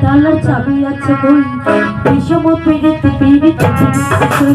তালার চাবি আছে কই বিষম পীড়িত পীড়িত কই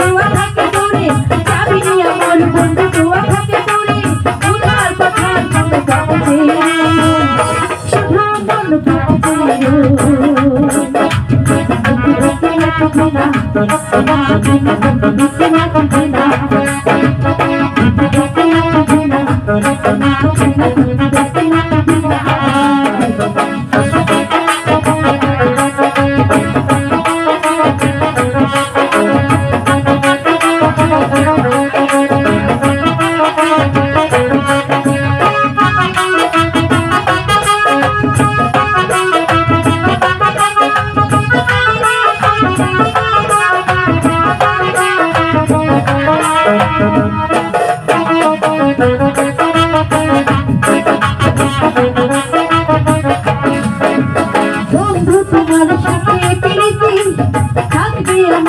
বন্ধু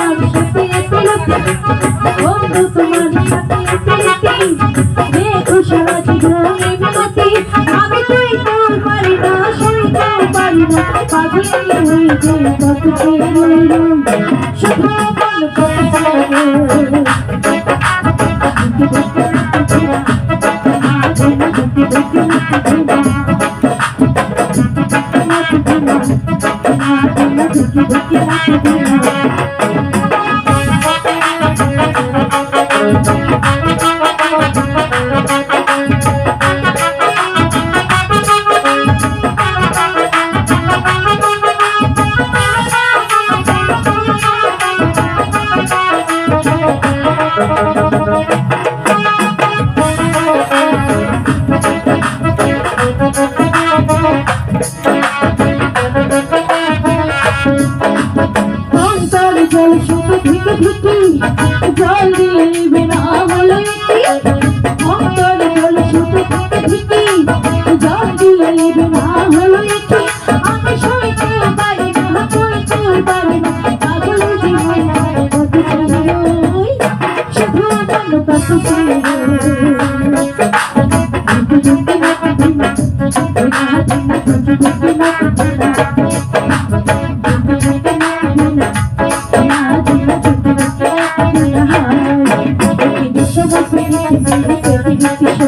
আমার সাথে বন্ধু তোমার সাথে দেখো সারা জীবনে মিনতি আমি তুই তোর পারি না সইতে পারি না পাগল হয়েছে কত রইল শুধু মন কত শুধু ঢুকি জল দিলে না হলো অন্তর জল শুধু ঢুকি জল দিলে না হলো আমি সইতে পারি না সইতে পারি না পাগল জীবন কত রই শুধু মন কত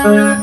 Thank you.